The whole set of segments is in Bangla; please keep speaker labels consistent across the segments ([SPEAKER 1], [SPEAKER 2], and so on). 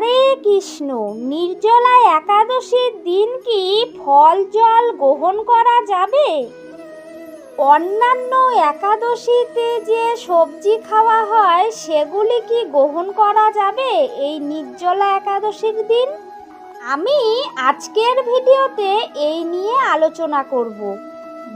[SPEAKER 1] হরে কৃষ্ণ নির্জলা একাদশীর দিন কি ফল জল গ্রহণ করা যাবে? অন্যান্য একাদশীতে যে সবজি খাওয়া হয়, সেগুলি কি গ্রহণ করা যাবে এই নির্জলা একাদশীর দিন? আমি আজকের ভিডিওতে এই নিয়ে আলোচনা করব।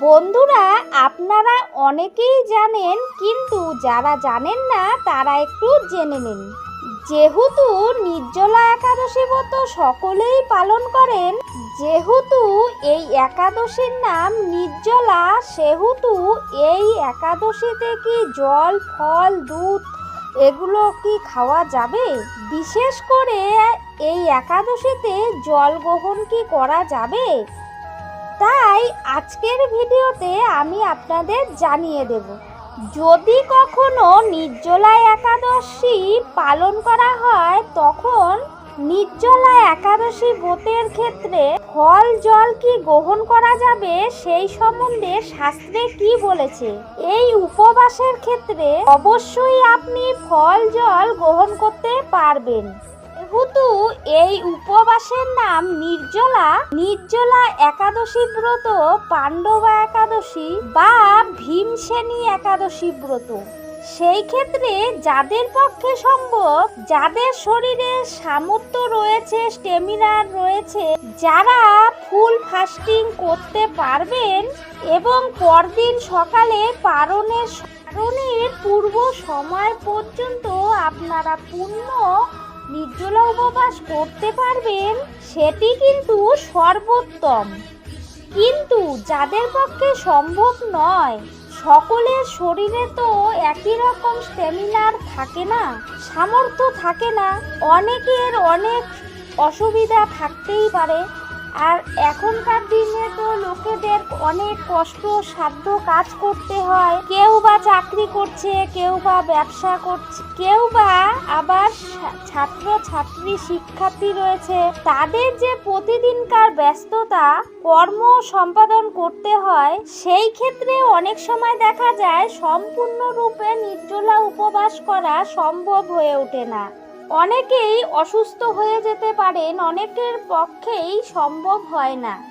[SPEAKER 1] বন্ধুরা, আপনারা অনেকেই জানেন, কিন্তু যারা জানেন না, তারা একটু জেনে নিন। যেহেতু নির্জলা একাদশী ব্রত সকলেই পালন করেন, যেহেতু এই একাদশীর নাম নির্জলা, সেহেতু এই একাদশীতে কি জল, ফল, দুধ এগুলো কি খাওয়া যাবে? বিশেষ করে এই একাদশীতে জল গ্রহণ কি করা যাবে? তাই আজকের ভিডিওতে আমি আপনাদের জানিয়ে দেব। যদি কখনো নির্জলা একাদশী পালন করা হয়, তখন নির্জলা একাদশী ব্রতের ক্ষেত্রে ফল, জল কি গ্রহণ করা যাবে সেই সম্বন্ধে শাস্ত্রে কি বলেছে? এই উপবাসের ক্ষেত্রে অবশ্যই আপনি ফল, জল গ্রহণ করতে পারবেন। যেহেতু এই উপবাসের নাম নির্জলা নির্জলা একাদশী ব্রত, পাণ্ডবা একাদশী বা ভীমসেনী একাদশী ব্রত। সেই ক্ষেত্রে যাদের পক্ষে সম্ভব, যাদের শরীরে সামর্থ্য রয়েছে স্টেমিনার রয়েছে, যারা ফুল ফাস্টিং করতে পারবেন এবং পরদিন সকালে পারণের পারণের পূর্ব সময় পর্যন্ত আপনারা পূর্ণ নির্জলা উপবাস করতে পারবেন, সেটি কিন্তু সর্বোত্তম। কিন্তু যাদের পক্ষে সম্ভব নয়, সকলের শরীরে তো একই রকম স্ট্যামিনার থাকে না, সামর্থ্য থাকে না, অনেকের অনেক অসুবিধা থাকতেই পারে। আর এখনকার দিনে তো লোকেদের অনেক কষ্ট সাধ্য কাজ করতে হয়। কেউ বা চাকরি করছে, কেউ বা ব্যবসা করছে, কেউ বা আবার ছাত্র ছাত্রী শিক্ষার্থী রয়েছে। তাদের যে প্রতিদিনকার ব্যস্ততা, কর্ম সম্পাদন করতে হয়, সেই ক্ষেত্রে অনেক সময় দেখা যায় সম্পূর্ণরূপে নির্জলা উপবাস করা সম্ভব হয়ে ওঠে না। অনেকেই অসুস্থ হয়ে যেতে পারেন, অনেকের পক্ষেই সম্ভব হয় না।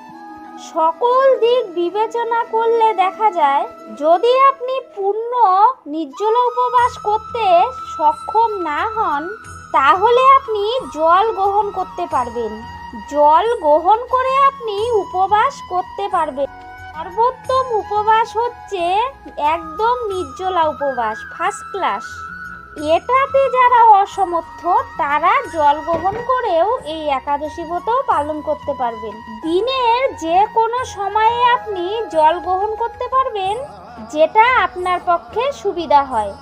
[SPEAKER 1] সকল দিক বিবেচনা করলে দেখা যায়, যদি আপনি পূর্ণ নির্জলা উপবাস করতে সক্ষম না হন, তাহলে আপনি জল গ্রহণ করতে পারবেন। জল গ্রহণ করে আপনি উপবাস করতে পারবেন। সর্বোত্তম উপবাস হচ্ছে একদম নির্জলা উপবাস ফার্স্ট ক্লাস এটাতে যারা অসমর্থ, তারা জল গ্রহণ করেও এই একাদশী ব্রত পালন করতে পারবেন। দিনের যে কোনো সময়ে আপনি জল গ্রহণ করতে পারবেন, যেটা আপনার পক্ষে সুবিধা হয়।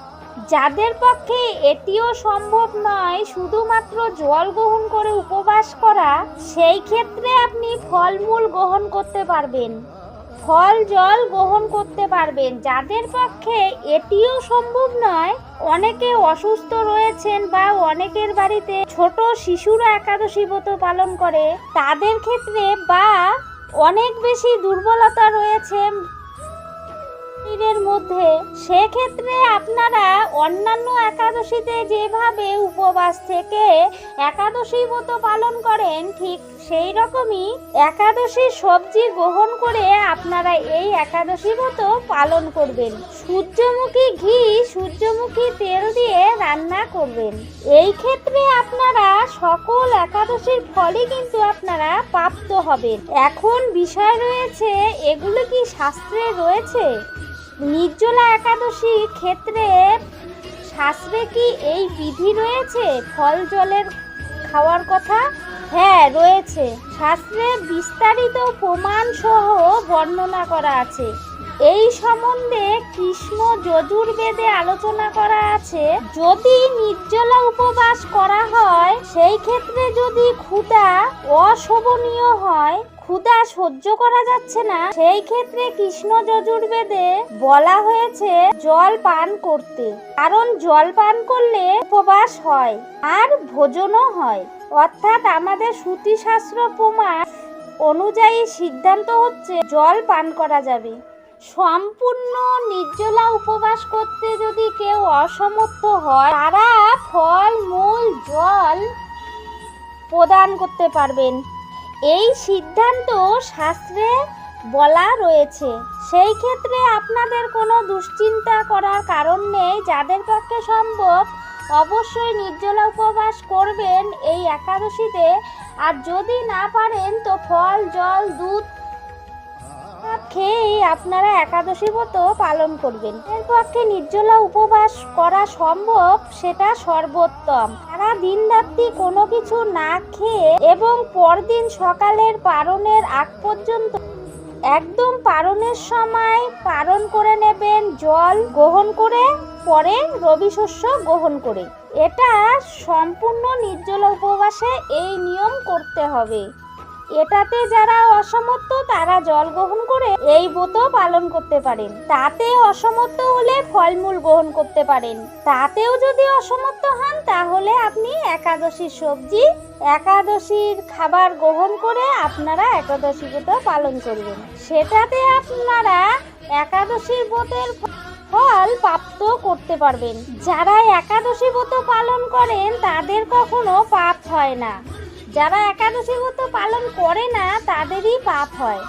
[SPEAKER 1] যাদের পক্ষে এটিও সম্ভব নয় শুধুমাত্র জল গ্রহণ করে উপবাস করা, সেই ক্ষেত্রে আপনি ফলমূল গ্রহণ করতে পারবেন। ফল জল গ্রহণ করতে পারবেন। যাদের পক্ষে এটিও সম্ভব নয়, অনেকে অসুস্থ রয়েছেন বা অনেকের বাড়িতে ছোট শিশুরা একাদশী ব্রত পালন করে, তাদের ক্ষেত্রে বা অনেক বেশি দুর্বলতা রয়েছে মধ্যে। সেক্ষেত্রে আপনারা অন্যান্য একাদশীতে যেভাবে উপবাস থেকে একাদশী ব্রত পালন করেন, ঠিক সেই রকমই একাদশীর সবজি গ্রহণ করে আপনারা এই একাদশী ব্রত পালন করবেন। সূর্যমুখী ঘি, সূর্যমুখী তেল দিয়ে রান্না করবেন। এই ক্ষেত্রে আপনারা সকল একাদশীর ফলই কিন্তু আপনারা প্রাপ্ত হবেন। এখন বিষয় রয়েছে, এগুলো কি শাস্ত্রে রয়েছে? নির্জলা একাদশী ক্ষেত্রে শাস্ত্রে কি এই বিধি রয়েছে? ফল জলের খাওয়ার কথা? হ্যাঁ রয়েছে। শাস্ত্রে বিস্তারিত প্রমাণ সহ বর্ণনা করা আছে। এই সম্বন্ধে কৃষ্ণ যজুর্বেদে আলোচনা করা আছে, যদি নির্জলা উপবাস করা হয়, সেই ক্ষেত্রে যদি ক্ষুধা অশোভনীয় হয়, ক্ষুধা সহ্য করা যাচ্ছে না, সেই ক্ষেত্রে কৃষ্ণ যজুর্বেদে বলা হয়েছে জল পান করতে। কারণ জল পান করলে উপবাস হয়, আর ভোজনও হয়। অর্থাৎ আমাদের শ্রুতিশাস্ত্র প্রমাণ অনুযায়ী সিদ্ধান্ত হচ্ছে জল পান করা যাবে। সম্পূর্ণ নির্জলা উপবাস করতে যদি কেউ অসমর্থ হয়, তারা ফল, মূল, জল প্রদান করতে পারবেন। এই সিদ্ধান্ত শাস্ত্রে বলা রয়েছে। সেই ক্ষেত্রে আপনাদের কোনো দুশ্চিন্তা করার কারণ নেই। যাদের পক্ষে সম্ভব, অবশ্যই নির্জলা উপবাস করবেন এই একাদশীতে। আর যদি না পারেন, তো ফল, জল, দুধ খেয়েই আপনারা একাদশী ব্রত পালন করবেন। এর পক্ষে নির্জলা উপবাস করা সম্ভব, সেটা সর্বোত্তম। সারা দিন রাত্রি কোনো কিছু না খেয়ে এবং পরদিন সকালের পারণের আগ পর্যন্ত একদম পারণের সময় পারণ করে নেবেন, জল গ্রহণ করে, পরে রবি শস্য গ্রহণ করে। এটা সম্পূর্ণ নির্জলা উপবাসে এই নিয়ম করতে হবে। এটাতে যারা অসমর্থ, তারা জল গ্রহণ করে এই ব্রত পালন করতে পারেন। তাতে অসমর্থ হলে ফলমূল গ্রহণ করতে পারেন। তাতেও যদি অসমর্থ হন, তাহলে আপনি একাদশীর সবজি, একাদশীর খাবার গ্রহণ করে আপনারা একাদশী ব্রত পালন করবেন। সেটাতে আপনারা একাদশীর ব্রতের ফল প্রাপ্ত করতে পারবেন। যারা একাদশী ব্রত পালন করেন, তাদের কখনো পাপ হয় না। যারা একাদশী ব্রত পালন করে না, তাদেরই পাপ হয়।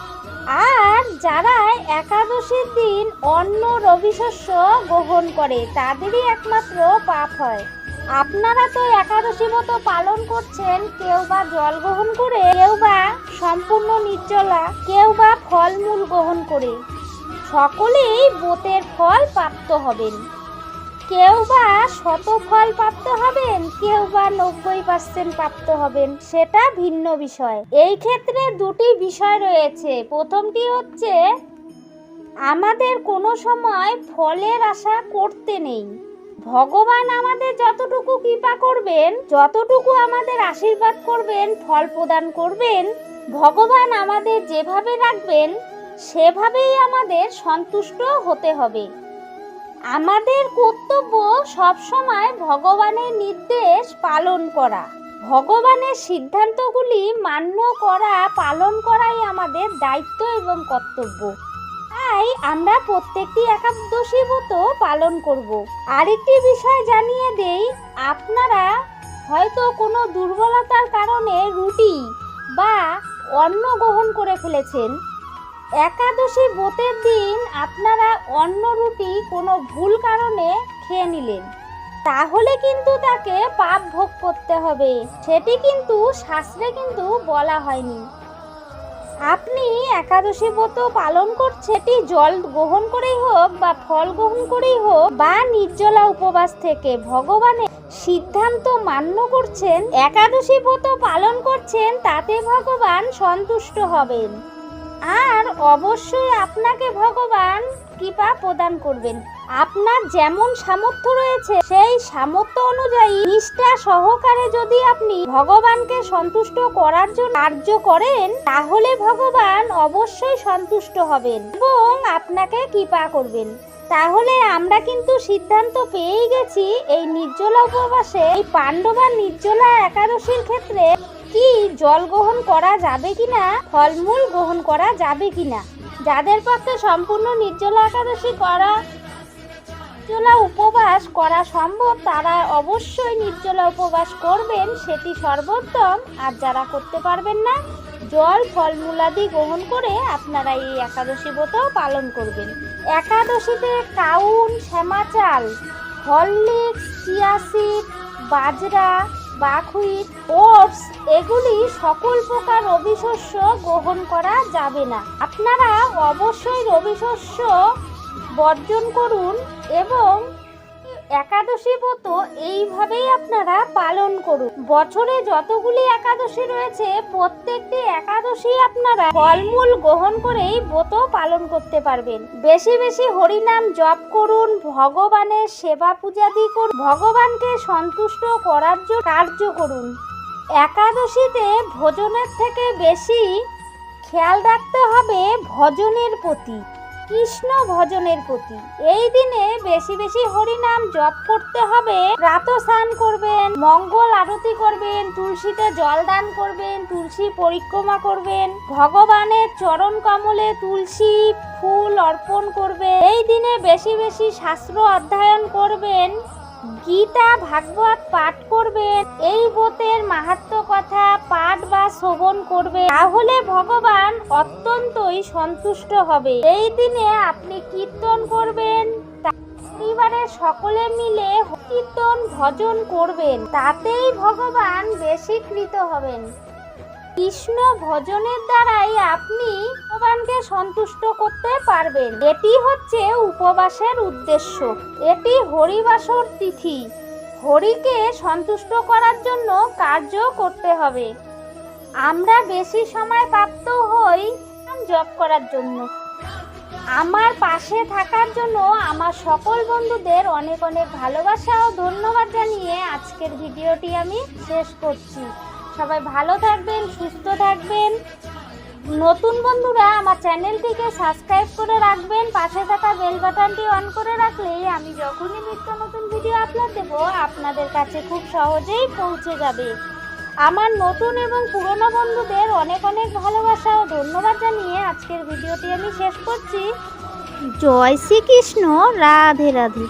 [SPEAKER 1] আর যারা একাদশীর দিন অন্ন, রবি শস্য গ্রহণ করে, তাদেরই একমাত্র পাপ হয়। আপনারা তো একাদশী মতো পালন করছেন, কেউ বা জল গ্রহণ করে, কেউ বা সম্পূর্ণ নির্জলা, কেউ বা ফলমূল গ্রহণ করে। সকলেই বোতের ফল প্রাপ্ত হবেন। কেউ বা শত ফল প্রাপ্ত হবেন, কেউ বা নব্বই পার্সেন্ট প্রাপ্ত হবেন, সেটা ভিন্ন বিষয়। এই ক্ষেত্রে দুটি বিষয় রয়েছে। প্রথমটি হচ্ছে, আমাদের কোনো সময় ফলের আশা করতে নেই। ভগবান আমাদের যতটুকু কৃপা করবেন, যতটুকু আমাদের আশীর্বাদ করবেন, ফল প্রদান করবেন, ভগবান আমাদের যেভাবে রাখবেন, সেভাবেই আমাদের সন্তুষ্ট হতে হবে। আমাদের কর্তব্য সবসময় ভগবানের নির্দেশ পালন করা। ভগবানের সিদ্ধান্তগুলি মান্য করা, পালন করাই আমাদের দায়িত্ব এবং কর্তব্য। তাই আমরা প্রত্যেকটি একাদশী ব্রত পালন করব। আরেকটি বিষয় জানিয়ে দেই, আপনারা হয়তো কোনো দুর্বলতার কারণে রুটি বা অন্ন গ্রহণ করে ফেলেছেন। একাদশী ব্রতের দিন আপনারা অন্য রুটি কোনো ভুল কারণে খেয়ে নিলেন। তাহলে কিন্তু তাকে পাপ ভোগ করতে হবে। সেটি কিন্তু শাস্ত্রে কিন্তু বলা হয়নি। আপনি একাদশী ব্রত পালন করছে এটি জল গ্রহণ করেই হোক বা ফল গ্রহণ করেই হোক বা নির্জলা উপবাস থেকে ভগবানের সিদ্ধান্ত মান্য করছেন, একাদশী ব্রত পালন করছেন, তাতে ভগবান সন্তুষ্ট হবেন। আর অবশ্যই আপনাকে ভগবান কৃপা প্রদান করবেন। আপনার যেমন সামর্থ্য রয়েছে, সেই সামর্থ্য অনুযায়ী নিষ্ঠা সহকারে যদি আপনি ভগবানকে সন্তুষ্ট করার জন্য কার্য করেন, তাহলে ভগবান অবশ্যই সন্তুষ্ট হবেন এবং আপনাকে কৃপা করবেন। তাহলে আমরা কিন্তু সিদ্ধান্ত পেয়েই গেছি এই নির্জলা উপবাসে এই পাণ্ডবা নির্জলা একাদশীর ক্ষেত্রে কি জল গ্রহণ করা যাবে কিনা? ফলমূল গ্রহণ করা যাবে কিনা? যাদের পক্ষে সম্পূর্ণ নির্জলা একাদশী করা, নির্জলা উপবাস করা সম্ভব, তারা অবশ্যই নির্জলা উপবাস করবেন, সেটি সর্বোত্তম। আর যারা করতে পারবেন না, জল ফলমূলাদি গ্রহণ করে আপনারা এই একাদশী ব্রত পালন করবেন। একাদশীতে কাউন, শ্যামাচাল, হরলিক্স চিয়াসিড বাজরা বাকহুইট ওটস, এগুলি সকল প্রকার রবি শস্য গ্রহণ করা যাবে না। আপনারা অবশ্যই রবি শস্য বর্জন করুন এবং একাদশী ব্রত এইভাবেই আপনারা পালন করুন। বছরে যতগুলি একাদশী রয়েছে, প্রত্যেকটি একাদশী আপনারা ফলমূল গ্রহণ করেই ব্রত পালন করতে পারবেন। বেশি বেশি হরিনাম জপ করুন, ভগবানের সেবা পূজাদি করুন, ভগবানকে সন্তুষ্ট করার জন্য কার্য করুন। একাদশীতে ভোজনের থেকে বেশি খেয়াল রাখতে হবে ভজনের প্রতি। কৃষ্ণ ভজনের প্রতি। এই দিনে বেশি বেশি হরিনাম জপ করতে হবে। রাত স্নান করবেন, মঙ্গল আরতি করবেন, তুলসীতে জল দান করবেন, তুলসী পরিক্রমা করবেন, ভগবানের চরণ কমলে তুলসী ফুল অর্পণ করবে এই দিনে বেশি বেশি শাস্ত্র অধ্যয়ন করবেন। গীতা ভাগবত পাঠ করবেন, এই ব্রতের মাহাত্ম কথা পাঠ বা শ্রবণ করবে তাহলে ভগবান অত্যন্তই সন্তুষ্ট হবে। এই দিনে আপনি কীর্তন করবেন পরিবারের সকলে মিলে কীর্তন ভজন করবেন, তাতেই ভগবান বেশি কৃত হবেন। কৃষ্ণ ভজনের দ্বারাই আপনি ভগবানকে সন্তুষ্ট করতে পারবেন। এটি হচ্ছে উপবাসের উদ্দেশ্য। এটি হরিবাসর তিথি। হরিকে সন্তুষ্ট করার জন্য কার্য করতে হবে। আমরা বেশি সময় প্রাপ্ত হই জব করার জন্য। আমার পাশে থাকার জন্য আমার সকল বন্ধুদের অনেক অনেক ভালোবাসা ও ধন্যবাদ জানিয়ে আজকের ভিডিওটি আমি শেষ করছি। সবাই ভালো থাকবেন, সুস্থ থাকবেন। নতুন বন্ধুরা, আমার চ্যানেলটিকে সাবস্ক্রাইব করে রাখবেন, পাশে থাকা বেল বাটনটি অন করে রাখলেই আমি যখনই নিত্য নতুন ভিডিও আপলোড দেব, আপনাদের কাছে খুব সহজেই পৌঁছে যাবে। আমার নতুন এবং পুরনো বন্ধুদের অনেক অনেক ভালোবাসা ও ধন্যবাদ জানিয়ে আজকের ভিডিওটি আমি শেষ করছি। জয় শ্রীকৃষ্ণ, রাধে রাধে।